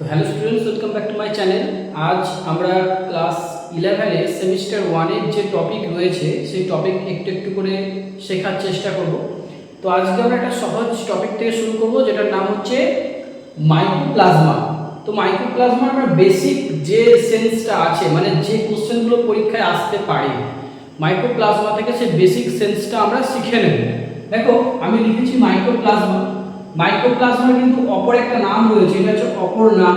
তো hello students welcome back to my channel আজ আমরা ক্লাস ইলেভেনে সেমিস্টার ওয়ানের যে টপিক রয়েছে, সেই টপিক একটু একটু করে শেখার চেষ্টা করব। তো আজকে আমরা একটা সহজ টপিক থেকে শুরু করব, যেটার নাম হচ্ছে মাইক্রোপ্লাজমা তো মাইক্রোপ্লাজমার আমরা বেসিক যে সেন্সটা আছে মানে যে কোশ্চেনগুলো পরীক্ষায় আসতে পারে মাইক্রোপ্লাজমা থেকে সেই বেসিক সেন্সটা আমরা শিখে নেব। দেখো, আমি লিখেছি মাইক্রোপ্লাজমা মাইক্রোপ্লাজমার কিন্তু অপর একটা নাম রয়েছে, এটা হচ্ছে অপর নাম।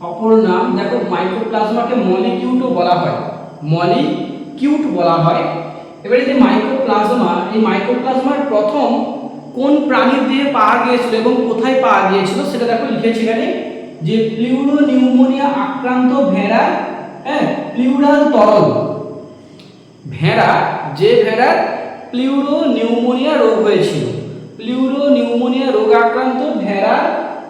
অপর নাম, দেখো মাইক্রোপ্লাজমাকে মলিকিউটও বলা হয়। মলিকিউট বলা হয়। এবারে যে মাইক্রোপ্লাজমা এই মাইক্রোপ্লাজমার প্রথম কোন প্রাণীর দেহে পাওয়া গিয়েছিল এবং কোথায় পাওয়া গিয়েছিল, সেটা দেখো লিখেছি এখানে। যে প্লিউরো নিউমোনিয়া আক্রান্ত ভেড়া হ্যাঁ প্লিউরাল তরল। ভেড়া, যে ভেড়ার প্লিউরো নিউমোনিয়া রোগ হয়েছিল। প্লিউরো নিউমোনিয়া রোগ আক্রান্ত ভেড়া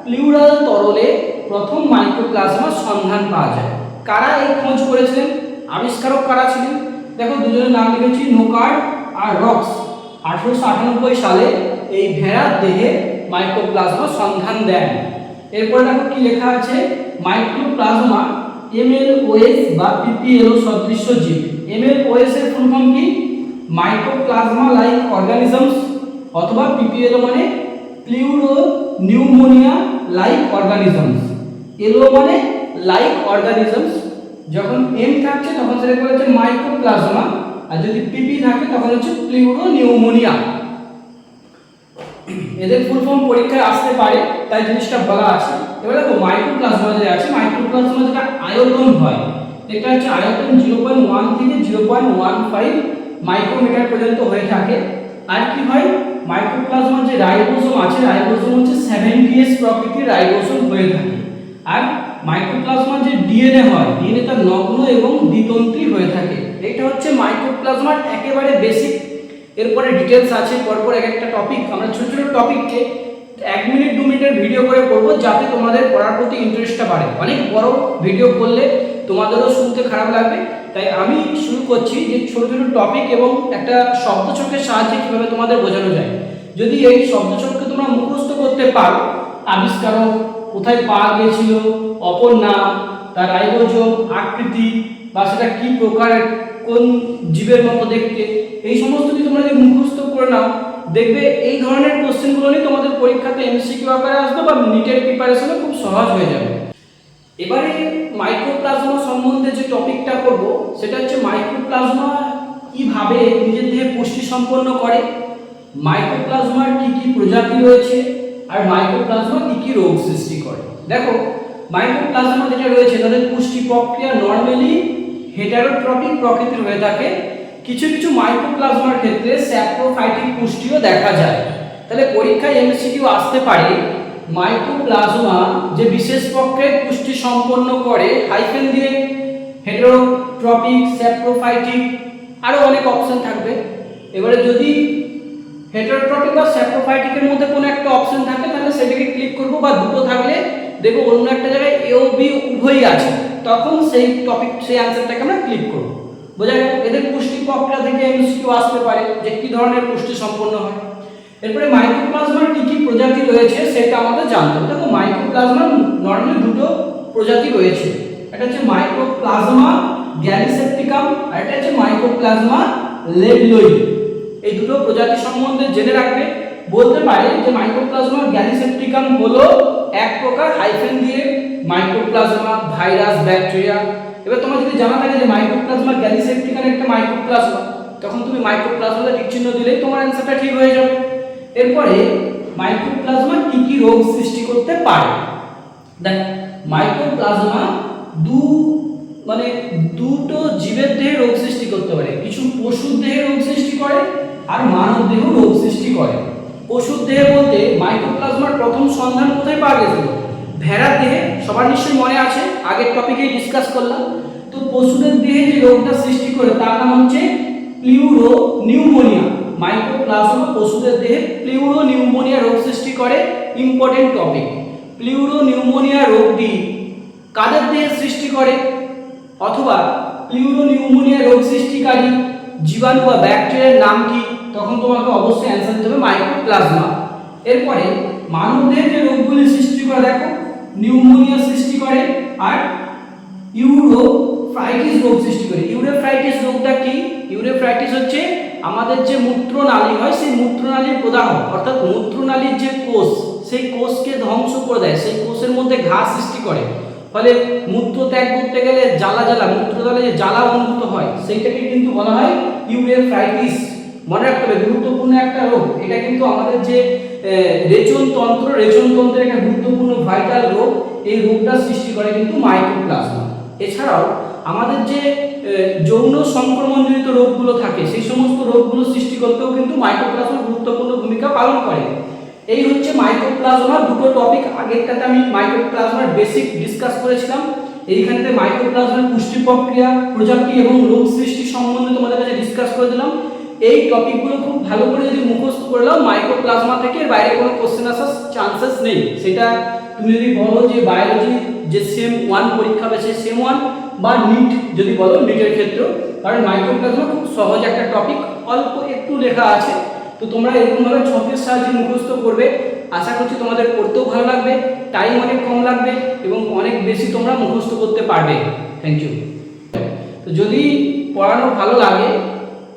প্লিউরাল তরলে প্রথম মাইক্রোপ্লাজমার সন্ধান পাওয়া যায়। কারা এই খোঁজ করেছিলেন? আবিষ্কারক কারা ছিলেন? দেখো, দুজনের নাম লিখেছি নোকার্ড আর রক্স। আঠারোশো আটানব্বই সালে এই ভেড়ার দেহে মাইক্রোপ্লাজমা সন্ধান দেন। এরপরে দেখো কি লেখা আছে? মাইক্রোপ্লাজমা এমএলওএস বা পিপিএলও সদৃশ্য জীব। এমএলওএস এর ফুল ফর্ম কি? মাইক্রোপ্লাজমা লাইক অর্গানিজমস অথবা পিপিএলও মানে pleuro pneumonia like organisms LO মানে লাইক অর্গানিজমস যখন এম থাকছে, তখন সেটা হচ্ছে মাইক্রোপ্লাজমা আর যদি পিপি থাকে, তখন হচ্ছে প্লিউরো নিউমোনিয়া এদের ফুল ফর্ম পরীক্ষায় আসতে পারে, তাই জিনিসটা বলা আছে। এবার দেখো মাইক্রোপ্লাজমা যে আছে মাইক্রোপ্লাজমা যেটা আয়তন হয়, এটা হচ্ছে আয়তন জিরো পয়েন্ট ওয়ান থেকে zero point one five micrometre পর্যন্ত হয়ে থাকে। আর কি হয়? মাইক্রোপ্লাজমার যে রাইবোসোম আছে, রাইবোসোম হচ্ছে সেভেন্টি এস প্রকৃতির রাইবোসোম হয়ে থাকে। আর মাইক্রোপ্লাজমার যে ডিএনএ হয় ডিএনএ তার নগ্ন এবং দ্বিতন্ত্রী হয়ে থাকে। এটা হচ্ছে মাইক্রোপ্লাজমার একেবারে বেসিক এরপরে ডিটেলস আছে, পরপর এক একটা টপিক আমরা ছোট ছোট টপিককে এক মিনিট দু মিনিটের ভিডিও করে করব, যাতে তোমাদের পড়ার প্রতি ইন্টারেস্টটা বাড়ে। অনেক বড় ভিডিও করলে তোমাদেরও শুনতে খারাপ লাগবে। তাই আমি শুরু করছি যে ছোট ছোট টপিক এবং একটা শব্দ শব্দচক্রের সাহায্যে কীভাবে তোমাদের বোঝানো যায়। যদি এই শব্দচক্রকে তোমরা মুখস্থ করতে পারো আবিষ্কারক কোথায় পাওয়া গিয়েছিল, অপর নাম, তার রাইবোজোম আকৃতি বা সেটা কি প্রকার, কোন জীবের মতো দেখতে, এই সমস্ত যদি তোমরা যদি মুখস্থ করে নাও, দেখবে এই ধরনের কোশ্চেনগুলো নিয়ে তোমাদের পরীক্ষাতে এমসিকিউ আকারে আসবে বা নিটের প্রিপারেশনে খুব সহজ হয়ে যাবে। এবারে মাইক্রোপ্লাজমা সম্বন্ধে যে টপিকটা করব, সেটা হচ্ছে মাইক্রোপ্লাজমা কীভাবে নিজের দেহে পুষ্টি সম্পন্ন করে মাইক্রোপ্লাজমার কি কি প্রজাতি রয়েছে, আর মাইক্রোপ্লাজমা কি কি রোগ সৃষ্টি করে। দেখো মাইক্রোপ্লাজমা যেটা রয়েছে, তাদের পুষ্টি প্রক্রিয়া নর্মালি হেটারোট্রপিক প্রকৃতির হয়ে থাকে। কিছু কিছু মাইক্রোপ্লাজমার ক্ষেত্রে স্যাপ্রোফাইটিক পুষ্টিও দেখা যায়। তাহলে পরীক্ষায় এমসিকিউ আসতে পারে। মাইক্রোপ্লাজমা যে বিশেষ প্রক্রিয়ায় পুষ্টি সম্পন্ন করে হাইফেন দিয়ে হেটারোট্রপিক স্যাপ্রোফাইটিক আরও অনেক অপশন থাকবে। এবারে যদি হেটারোট্রপিক বা স্যাপ্রোফাইটিকের মধ্যে কোনো একটা অপশন থাকে, তাহলে সেটাকে ক্লিক করব বা দুটো থাকলে দেখব অন্য একটা জায়গায় এ ও বি উভয়ই আছে। তখন সেই টপিক সেই অ্যান্সারটাকে আমরা ক্লিক করব। বোঝা গেল? এদের পুষ্টি প্রক্রিয়া থেকে এমসিকিউ আসতে পারে যে কি ধরনের পুষ্টি সম্পন্ন হয়। এরপরে মাইক্রোপ্লাজমার কি কি প্রজাতি রয়েছে সেটা আমাদের জানতে হবে। দেখো মাইক্রোপ্লাজমার নর্মালি দুটো প্রজাতি রয়েছে। একটা হচ্ছে মাইক্রোপ্লাজমা গ্যালিসেপ্টিকাম আর একটা হচ্ছে মাইক্রোপ্লাজমা লেবলোইড এই দুটো প্রজাতি সম্বন্ধে জেনে রাখবে। বলতে পারে যে মাইক্রোপ্লাজমা গ্যালিসেপ্টিকাম হলো এক প্রকার হাইফেন দিয়ে মাইক্রোপ্লাজমা ভাইরাস ব্যাকটেরিয়া এবার তোমার যদি জানা থাকে যে মাইক্রোপ্লাজমা গ্যালিসেপ্টিকাম একটা মাইক্রোপ্লাজমা তখন তুমি মাইক্রোপ্লাজমাতে টিক চিহ্ন দিলেই তোমার অ্যান্সারটা ঠিক হয়ে যাবে। এরপরে মাইক্রোপ্লাজমা কি কি রোগ সৃষ্টি করতে পারে? দেখ, মাইক্রোপ্লাজমা দু মানে দুটো জীবের দেহে রোগ সৃষ্টি করতে পারে। কিছু পশুর দেহে রোগ সৃষ্টি করে আর মানব দেহ রোগ সৃষ্টি করে। পশুর দেহে বলতে মাইক্রোপ্লাজমার প্রথম সন্ধান কোথায় পাওয়া গেছিল? ভেড়ার দেহে, সবার নিশ্চয়ই মনে আছে, আগের টপিকেই ডিসকাস করলাম। তো পশুদের দেহে যে রোগটা সৃষ্টি করে, তার নাম হচ্ছে প্লিউরো নিউমোনিয়া। মাইক্রোপ্লাজমা পশুদের দেহে প্লিউরো নিউমোনিয়া রোগ সৃষ্টি করে। ইম্পর্টেন্ট টপিক প্লিউরো নিউমোনিয়া রোগটি কাদের দেহে সৃষ্টি করে? অথবা প্লিউরো নিউমোনিয়া রোগ সৃষ্টিকারী জীবাণু বা ব্যাকটেরিয়ার নাম কি? তখন তোমাকে অবশ্যই অ্যান্সার দিতে হবে মাইক্রোপ্লাজমা। এরপরে মানবদেহে যে রোগগুলি সৃষ্টি করে, দেখো নিউমোনিয়া সৃষ্টি করে আর ইউরোফ্রাইটিস রোগ সৃষ্টি করে। রোগটা কি? ইউরোফ্রাইটিস হচ্ছে আমাদের যে মূত্রনালী হয়, সেই মূত্রনালীর প্রদাহ। অর্থাৎ মূত্রনালীর যে কোষ, সেই কোষকে ধ্বংস করে দেয়, সেই কোষের মধ্যে ঘাস সৃষ্টি করে। ফলে মূত্র ত্যাগ করতে গেলে জ্বালা জ্বালা, মূত্রতলে যে জ্বালা অনুভূত হয়, সেইটাকে কিন্তু বলা হয় ইউরেফ্রাইটিস। মনে রাখতে হবে, গুরুত্বপূর্ণ একটা রোগ। এটা কিন্তু আমাদের যে রেচন তন্ত্র, রেচন তন্ত্রের একটা গুরুত্বপূর্ণ ভাইটাল রোগ। এই রোগটা সৃষ্টি করে কিন্তু মাইক্রোপ্লাজমা এছাড়াও আমাদের যে যৌন সংক্রমণজনিত রোগগুলো থাকে, সেই সমস্ত রোগগুলো সৃষ্টি করতেও কিন্তু মাইক্রোপ্লাজমা গুরুত্বপূর্ণ ভূমিকা পালন করে। এই হচ্ছে মাইক্রোপ্লাজমার দুটো টপিক আগেরটাতে আমি মাইক্রোপ্লাজমার বেসিক ডিসকাস করেছিলাম। এইখানেতে মাইক্রোপ্লাজমার পুষ্টি প্রক্রিয়া, প্রজাতি এবং রোগ সৃষ্টি সম্বন্ধে তোমাদের কাছে ডিসকাস করে দিলাম। এই টপিকগুলো খুব ভালো করে যদি মুখস্থ করে নাও মাইক্রোপ্লাজমা থেকে বাইরে কোনো কোশ্চেন আসার চান্সেস নেই। সেটা তুমি যদি বলো যে বায়োলজি যে সেম ওয়ান পরীক্ষা হবে সেই সেম ওয়ান বা নিট যদি বলো নিটের ক্ষেত্রেও। কারণ মাইক্রোপ্লাজমা খুব সহজ একটা টপিক অল্প একটু লেখা আছে। তো তোমরা এরকমভাবে ছকের সাহায্যে মুখস্থ করবে। আশা করছি তোমাদের পড়তেও ভালো লাগবে টাইম অনেক কম লাগবে এবং অনেক বেশি তোমরা মুখস্থ করতে পারবে। থ্যাংক ইউ তো যদি পড়ানো ভালো লাগে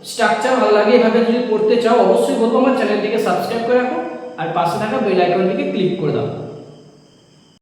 স্ট্রাকচার ভালো লাগে, এভাবে যদি পড়তে চাও, অবশ্যই বলব আমার চ্যানেলটিকে সাবস্ক্রাইব করে রাখো আর পাশে থাকা বেল আইকনটিকে ক্লিক করে দাও।